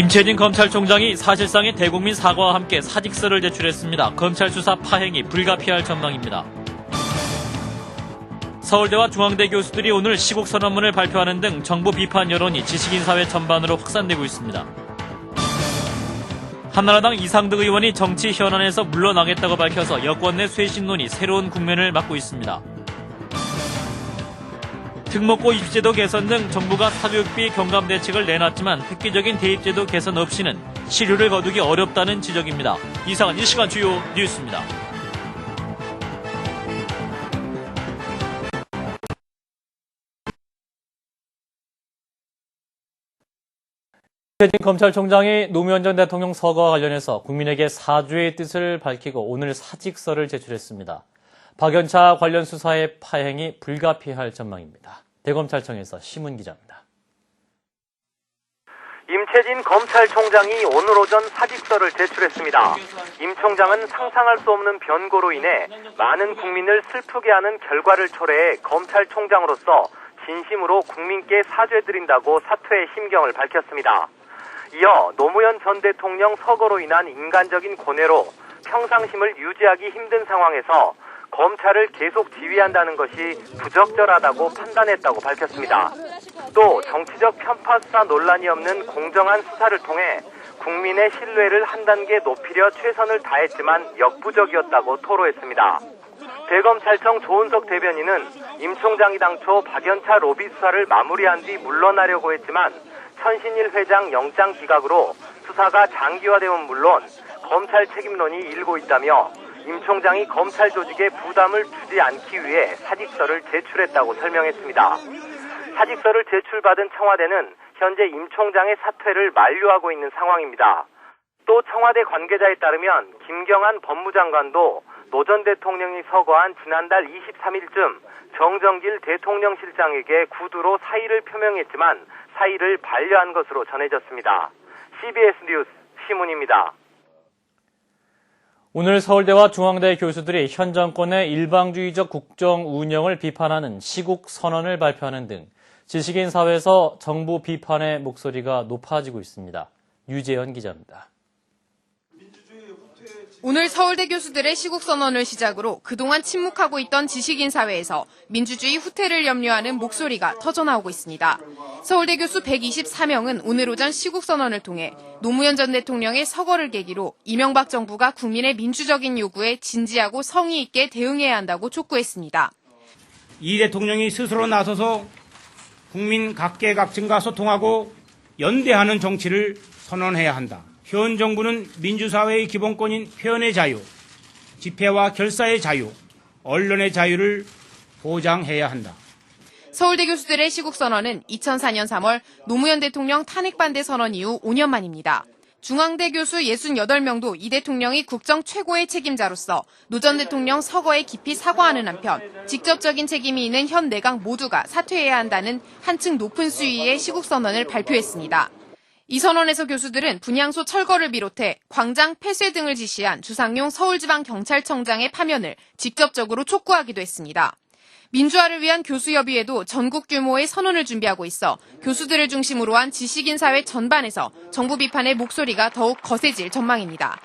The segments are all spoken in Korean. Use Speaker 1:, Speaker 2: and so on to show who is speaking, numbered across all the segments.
Speaker 1: 임채진 검찰총장이 사실상의 대국민 사과와 함께 사직서를 제출했습니다. 검찰 수사 파행이 불가피할 전망입니다. 서울대와 중앙대 교수들이 오늘 시국 선언문을 발표하는 등 정부 비판 여론이 지식인 사회 전반으로 확산되고 있습니다. 한나라당 이상득 의원이 정치 현안에서 물러나겠다고 밝혀서 여권 내 쇄신론이 새로운 국면을 맞고 있습니다. 특목고 입시제도 개선 등 정부가 사교육비 경감 대책을 내놨지만 획기적인 대입제도 개선 없이는 시류를 거두기 어렵다는 지적입니다. 이상은 이 시간 주요 뉴스입니다. 최진 검찰총장이 노무현 전 대통령 서거와 관련해서 국민에게 사죄의 뜻을 밝히고 오늘 사직서를 제출했습니다. 박연차 관련 수사의 파행이 불가피할 전망입니다. 대검찰청에서 심은 기자입니다.
Speaker 2: 임채진 검찰총장이 오늘 오전 사직서를 제출했습니다. 임 총장은 상상할 수 없는 변고로 인해 많은 국민을 슬프게 하는 결과를 초래해 검찰총장으로서 진심으로 국민께 사죄드린다고 사퇴의 심경을 밝혔습니다. 이어 노무현 전 대통령 서거로 인한 인간적인 고뇌로 평상심을 유지하기 힘든 상황에서 검찰을 계속 지휘한다는 것이 부적절하다고 판단했다고 밝혔습니다. 또 정치적 편파 수사 논란이 없는 공정한 수사를 통해 국민의 신뢰를 한 단계 높이려 최선을 다했지만 역부족이었다고 토로했습니다. 대검찰청 조은석 대변인은 임 총장이 당초 박연차 로비 수사를 마무리한 뒤 물러나려고 했지만 천신일 회장 영장 기각으로 수사가 장기화되면 물론 검찰 책임론이 일고 있다며 임 총장이 검찰 조직에 부담을 주지 않기 위해 사직서를 제출했다고 설명했습니다. 사직서를 제출받은 청와대는 현재 임 총장의 사퇴를 만류하고 있는 상황입니다. 또 청와대 관계자에 따르면 김경한 법무장관도 노 전 대통령이 서거한 지난달 23일쯤 정정길 대통령실장에게 구두로 사의를 표명했지만 사의를 반려한 것으로 전해졌습니다. CBS 뉴스 시문입니다.
Speaker 1: 오늘 서울대와 중앙대 교수들이 현 정권의 일방주의적 국정 운영을 비판하는 시국 선언을 발표하는 등 지식인 사회에서 정부 비판의 목소리가 높아지고 있습니다. 유재현 기자입니다.
Speaker 3: 오늘 서울대 교수들의 시국 선언을 시작으로 그동안 침묵하고 있던 지식인 사회에서 민주주의 후퇴를 염려하는 목소리가 터져나오고 있습니다. 서울대 교수 124명은 오늘 오전 시국 선언을 통해 노무현 전 대통령의 서거를 계기로 이명박 정부가 국민의 민주적인 요구에 진지하고 성의 있게 대응해야 한다고 촉구했습니다.
Speaker 4: 이 대통령이 스스로 나서서 국민 각계각층과 소통하고 연대하는 정치를 선언해야 한다. 현 정부는 민주사회의 기본권인 표현의 자유, 집회와 결사의 자유, 언론의 자유를 보장해야 한다.
Speaker 3: 서울대 교수들의 시국 선언은 2004년 3월 노무현 대통령 탄핵 반대 선언 이후 5년 만입니다. 중앙대 교수 68명도 이 대통령이 국정 최고의 책임자로서 노 전 대통령 서거에 깊이 사과하는 한편 직접적인 책임이 있는 현 내각 모두가 사퇴해야 한다는 한층 높은 수위의 시국 선언을 발표했습니다. 이 선언에서 교수들은 분향소 철거를 비롯해 광장 폐쇄 등을 지시한 주상용 서울지방경찰청장의 파면을 직접적으로 촉구하기도 했습니다. 민주화를 위한 교수협의회도 전국 규모의 선언을 준비하고 있어 교수들을 중심으로 한 지식인 사회 전반에서 정부 비판의 목소리가 더욱 거세질 전망입니다.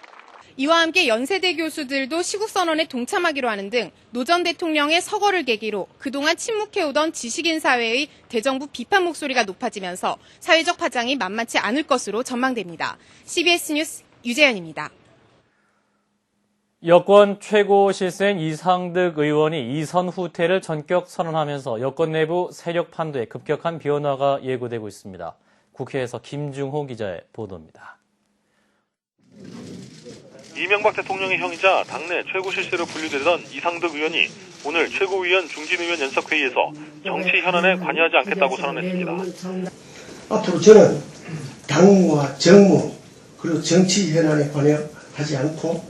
Speaker 3: 이와 함께 연세대 교수들도 시국선언에 동참하기로 하는 등 노전 대통령의 서거를 계기로 그동안 침묵해오던 지식인 사회의 대정부 비판 목소리가 높아지면서 사회적 파장이 만만치 않을 것으로 전망됩니다. CBS 뉴스 유재현입니다.
Speaker 1: 여권 최고 실세인 이상득 의원이 이선 후퇴를 전격 선언하면서 여권 내부 세력 판도에 급격한 변화가 예고되고 있습니다. 국회에서 김중호 기자의 보도입니다.
Speaker 5: 이명박 대통령의 형이자 당내 최고 실세로 분류되던 이상득 의원이 오늘 최고위원 중진의원 연석회의에서 정치 현안에 관여하지 않겠다고 선언했습니다.
Speaker 6: 앞으로 저는 당과 정무 그리고 정치 현안에 관여하지 않고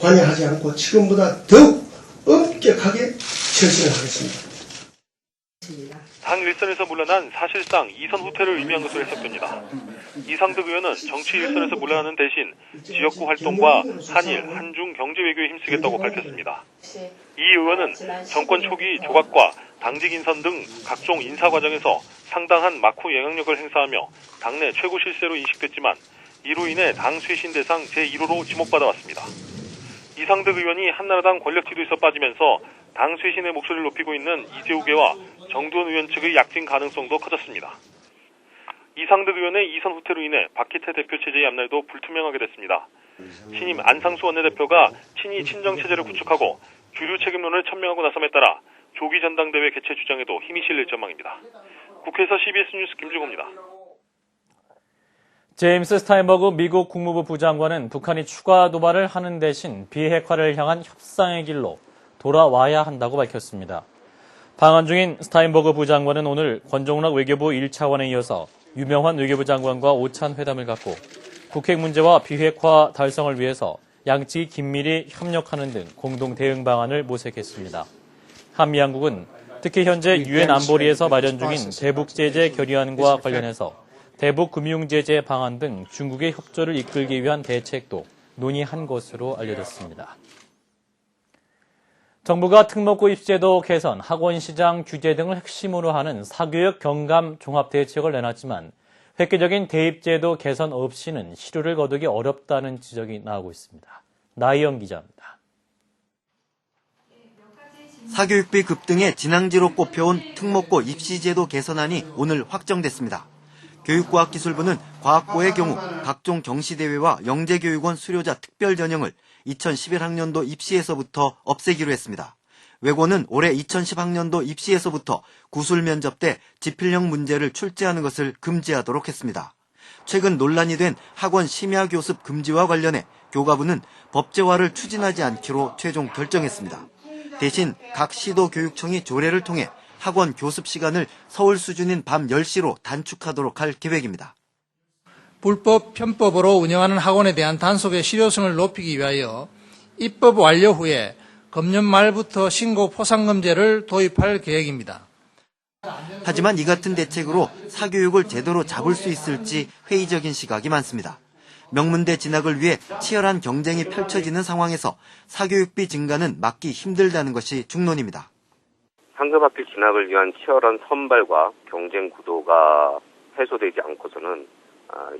Speaker 6: 관여하지 않고 지금보다 더욱 엄격하게 처신을 하겠습니다.
Speaker 5: 당 일선에서 물러난 사실상 이선 후퇴를 의미한 것으로 해석됩니다. 이상득 의원은 정치 일선에서 물러나는 대신 지역구 활동과 한일, 한중 경제 외교에 힘쓰겠다고 밝혔습니다. 이 의원은 정권 초기 조각과 당직 인선 등 각종 인사 과정에서 상당한 마쿠 영향력을 행사하며 당내 최고 실세로 인식됐지만 이로 인해 당 쇄신 대상 제1호로 지목받아 왔습니다. 이상득 의원이 한나라당 권력 지도에서 빠지면서 당 쇄신의 목소리를 높이고 있는 이재욱계와 정두원 의원 측의 약진 가능성도 커졌습니다. 이상득 의원의 이선 후퇴로 인해 박희태 대표 체제의 앞날도 불투명하게 됐습니다. 신임 안상수 원내대표가 친이 친정 체제를 구축하고 주류 책임론을 천명하고 나섬에 따라 조기 전당대회 개최 주장에도 힘이 실릴 전망입니다. 국회에서 CBS 뉴스 김주호입니다.
Speaker 1: 제임스 스타인버그 미국 국무부 부장관은 북한이 추가 도발을 하는 대신 비핵화를 향한 협상의 길로 돌아와야 한다고 밝혔습니다. 방한 중인 스타인버그 부장관은 오늘 권종락 외교부 1차관에 이어서 유명한 외교부 장관과 오찬 회담을 갖고 국핵 문제와 비핵화 달성을 위해서 양측이 긴밀히 협력하는 등 공동 대응 방안을 모색했습니다. 한미 양국은 특히 현재 유엔 안보리에서 마련 중인 대북 제재 결의안과 관련해서 대북 금융 제재 방안 등 중국의 협조를 이끌기 위한 대책도 논의한 것으로 알려졌습니다. 정부가 특목고 입시제도 개선, 학원 시장 규제 등을 핵심으로 하는 사교육 경감 종합 대책을 내놨지만 획기적인 대입제도 개선 없이는 시료를 거두기 어렵다는 지적이 나오고 있습니다. 나희영 기자입니다.
Speaker 7: 사교육비 급등의 진앙지로 꼽혀온 특목고 입시제도 개선안이 오늘 확정됐습니다. 교육과학기술부는 과학고의 경우 각종 경시대회와 영재교육원 수료자 특별 전형을 2011학년도 입시에서부터 없애기로 했습니다. 외고는 올해 2010학년도 입시에서부터 구술 면접 때 지필형 문제를 출제하는 것을 금지하도록 했습니다. 최근 논란이 된 학원 심야 교습 금지와 관련해 교가부는 법제화를 추진하지 않기로 최종 결정했습니다. 대신 각 시도 교육청이 조례를 통해 학원 교습 시간을 서울 수준인 밤 10시로 단축하도록 할 계획입니다.
Speaker 8: 불법 편법으로 운영하는 학원에 대한 단속의 실효성을 높이기 위하여 입법 완료 후에 금년 말부터 신고 포상금제를 도입할 계획입니다.
Speaker 7: 하지만 이 같은 대책으로 사교육을 제대로 잡을 수 있을지 회의적인 시각이 많습니다. 명문대 진학을 위해 치열한 경쟁이 펼쳐지는 상황에서 사교육비 증가는 막기 힘들다는 것이 중론입니다.
Speaker 9: 상급학교 진학을 위한 치열한 선발과 경쟁 구도가 해소되지 않고서는 아,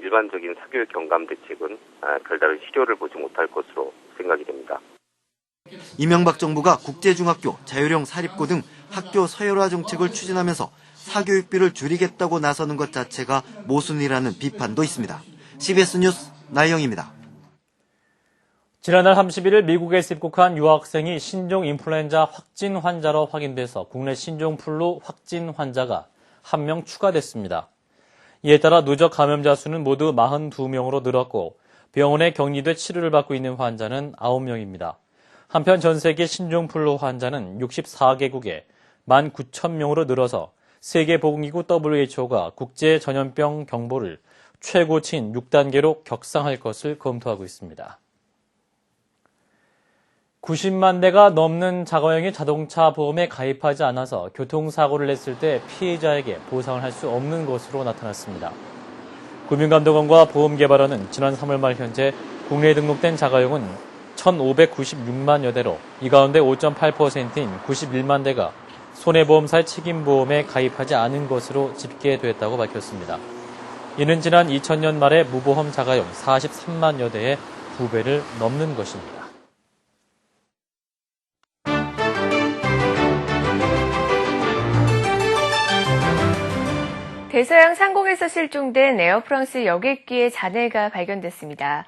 Speaker 9: 일반적인 사교육 경감 대책은 아, 별다른 실효를 보지 못할 것으로 생각이 됩니다.
Speaker 7: 이명박 정부가 국제중학교, 자율형 사립고 등 학교 서열화 정책을 추진하면서 사교육비를 줄이겠다고 나서는 것 자체가 모순이라는 비판도 있습니다. CBS 뉴스 나영입니다.
Speaker 1: 지난달 31일 미국에서 입국한 유학생이 신종 인플루엔자 확진 환자로 확인돼서 국내 신종플루 확진 환자가 한 명 추가됐습니다. 이에 따라 누적 감염자 수는 모두 42명으로 늘었고 병원에 격리돼 치료를 받고 있는 환자는 9명입니다. 한편 전 세계 신종플루 환자는 64개국에 19,000명으로 늘어서 세계보건기구 WHO가 국제 전염병 경보를 최고치인 6단계로 격상할 것을 검토하고 있습니다. 90만 대가 넘는 자가용이 자동차 보험에 가입하지 않아서 교통사고를 냈을 때 피해자에게 보상을 할 수 없는 것으로 나타났습니다. 금융감독원과 보험개발원은 지난 3월 말 현재 국내에 등록된 자가용은 1,596만여 대로 이 가운데 5.8%인 91만 대가 손해보험사의 책임보험에 가입하지 않은 것으로 집계됐다고 밝혔습니다. 이는 지난 2000년 말의 무보험 자가용 43만여 대의 두 배를 넘는 것입니다.
Speaker 10: 대서양 상공에서 실종된 에어프랑스 여객기의 잔해가 발견됐습니다.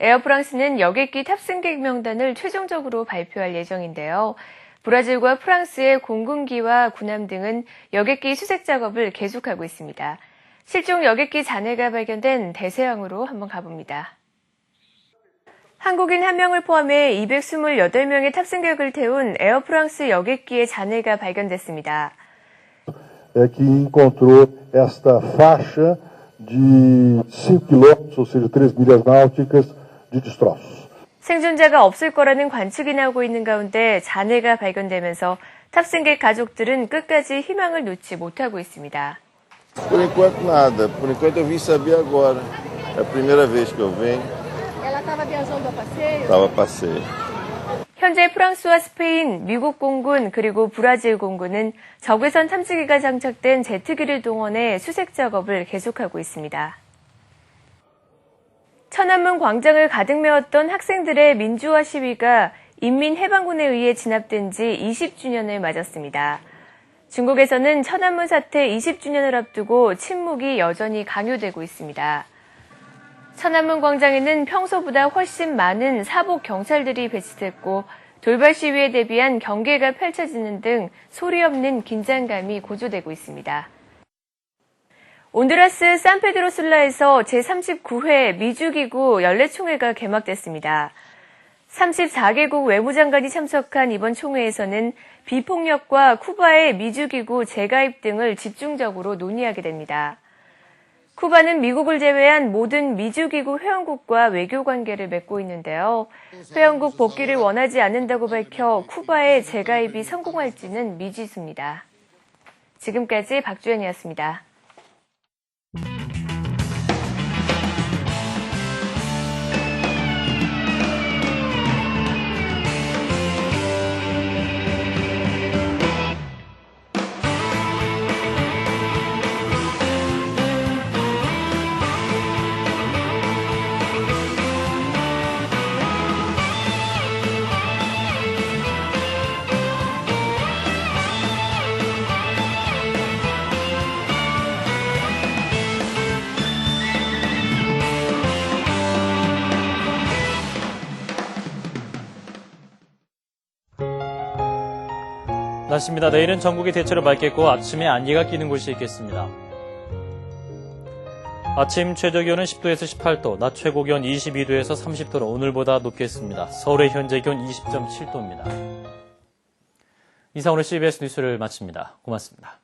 Speaker 10: 에어프랑스는 여객기 탑승객 명단을 최종적으로 발표할 예정인데요. 브라질과 프랑스의 공군기와 군함 등은 여객기 수색 작업을 계속하고 있습니다. 실종 여객기 잔해가 발견된 대서양으로 한번 가봅니다. 한국인 1명을 포함해 228명의 탑승객을 태운 에어프랑스 여객기의 잔해가 발견됐습니다.
Speaker 11: que encontrou esta faixa de 5 quilômetros, ou seja, 3 milhas náuticas de destroços.
Speaker 10: 생존자가 없을 거라는 관측이 나오고 있는 가운데 잔해가 발견되면서 탑승객 가족들은 끝까지 희망을 놓지 못하고 있습니다.
Speaker 11: Por enquanto nada, por enquanto eu vim saber agora. É a primeira vez que eu venho.
Speaker 10: Ela estava viajando a passeio?
Speaker 11: Estava a passeio.
Speaker 10: 현재 프랑스와 스페인, 미국 공군 그리고 브라질 공군은 적외선 탐지기가 장착된 제트기를 동원해 수색 작업을 계속하고 있습니다. 천안문 광장을 가득 메웠던 학생들의 민주화 시위가 인민해방군에 의해 진압된 지 20주년을 맞았습니다. 중국에서는 천안문 사태 20주년을 앞두고 침묵이 여전히 강요되고 있습니다. 천안문 광장에는 평소보다 훨씬 많은 사복 경찰들이 배치됐고 돌발 시위에 대비한 경계가 펼쳐지는 등 소리 없는 긴장감이 고조되고 있습니다. 온두라스 산페드로술라에서 제39회 미주기구 연례총회가 개막됐습니다. 34개국 외무장관이 참석한 이번 총회에서는 비폭력과 쿠바의 미주기구 재가입 등을 집중적으로 논의하게 됩니다. 쿠바는 미국을 제외한 모든 미주기구 회원국과 외교 관계를 맺고 있는데요. 회원국 복귀를 원하지 않는다고 밝혀 쿠바의 재가입이 성공할지는 미지수입니다. 지금까지 박주연이었습니다.
Speaker 1: 날씨입니다. 내일은 전국이 대체로 맑겠고 아침에 안개가 끼는 곳이 있겠습니다. 아침 최저 기온은 10도에서 18도, 낮 최고 기온 22도에서 30도로 오늘보다 높겠습니다. 서울의 현재 기온 20.7도입니다. 이상 오늘 CBS 뉴스를 마칩니다. 고맙습니다.